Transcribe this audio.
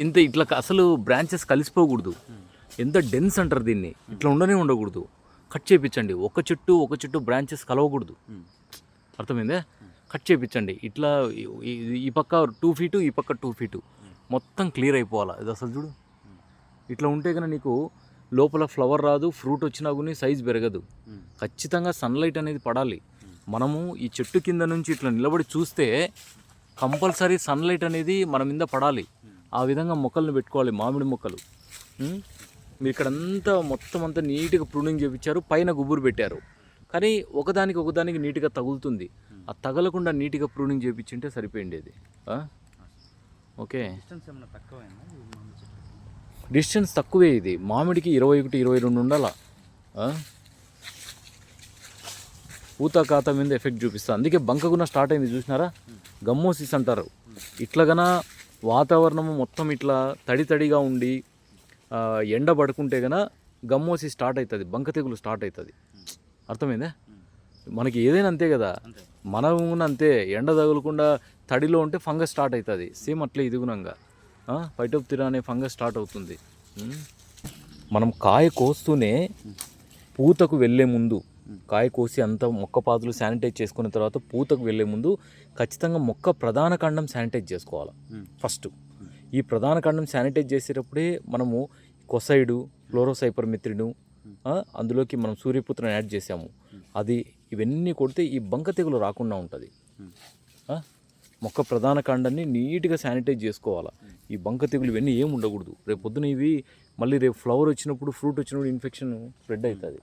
ఇంత ఇట్లా అసలు బ్రాంచెస్ కలిసిపోకూడదు. ఎంత డెన్స్ అంటారు దీన్ని. ఇట్లా ఉండనే ఉండకూడదు. కట్ చేయించండి ఒక చెట్టు ఒక చెట్టు బ్రాంచెస్ కలవకూడదు. అర్థమైందే? కట్ చేయించండి ఇట్లా ఈ- ఈ పక్క టూ ఫీటు ఈ పక్క టూ ఫీటు మొత్తం క్లియర్ అయిపోవాలా? ఇది అసలు చూడు. ఇట్లా ఉంటే కనుక నీకు లోపల ఫ్లవర్ రాదు ఫ్రూట్ వచ్చినా కానీ సైజ్ పెరగదు. ఖచ్చితంగా సన్లైట్ అనేది పడాలి. మనము ఈ చెట్టు కింద నుంచి ఇట్లా నిలబడి చూస్తే కంపల్సరీ సన్లైట్ అనేది మన మీద పడాలి. ఆ విధంగా మొక్కలను పెట్టుకోవాలి మామిడి మొక్కలు? మీరు ఇక్కడంతా మొత్తం అంతా నీట్గా ప్రూనింగ్ చేయించారు పైన గుబురు పెట్టారు. కానీ ఒకదానికి ఒకదానికి నీట్గా తగులుతుంది. ఆ తగలకుండా నీట్గా ప్రూనింగ్ చేయించింటే సరిపోయిండేది? ఓకే. డిస్టెన్స్ తక్కువే ఇది. మామిడికి ఇరవై ఒకటి ఇరవై రెండు ఉండాల? పూత కాత మీద ఎఫెక్ట్ చూపిస్తుంది అందుకే బంకగున్న స్టార్ట్ అయింది చూసినారా? గమ్మోసిస్ అంటారు. ఇట్లాగన వాతావరణము మొత్తం ఇట్లా తడి తడిగా ఉండి ఎండ పడుకుంటే గన గమ్మోసి స్టార్ట్ అవుతుంది బంక తెగులు స్టార్ట్ అవుతుంది అర్థమైందా? మనకి ఏదైనా అంతే కదా. మనం అంతే ఎండ తగలకుండా తడిలో ఉంటే ఫంగస్ స్టార్ట్ అవుతుంది సేమ్ అట్లే ఇది గుణంగా పైటోప్తిరా అనే ఫంగస్ స్టార్ట్ అవుతుంది. మనం కాయ కోస్తూనే పూతకు వెళ్ళే ముందు కాయ కోసి అంత మొక్క పాదులు శానిటైజ్ చేసుకున్న తర్వాత పూతకు వెళ్ళే ముందు ఖచ్చితంగా మొక్క ప్రధాన కాండం శానిటైజ్ చేసుకోవాలి. ఫస్ట్ ఈ ప్రధాన కాండం శానిటైజ్ చేసేటప్పుడే మనము కొసైడు ఫ్లోరోసైపర్ మిత్రిడు అందులోకి మనం సూర్యపుత్రను యాడ్ చేసాము అది ఇవన్నీ కొడితే ఈ బంక తెగులు రాకుండా ఉంటుంది? మొక్క ప్రధాన కాండాన్ని నీట్గా శానిటైజ్ చేసుకోవాలి. ఈ బంక తెగులు ఇవన్నీ ఏమి ఉండకూడదు. రేపు పొద్దున ఇవి మళ్ళీ రేపు ఫ్లవర్ వచ్చినప్పుడు ఫ్రూట్ వచ్చినప్పుడు ఇన్ఫెక్షన్ స్ప్రెడ్ అవుతుంది?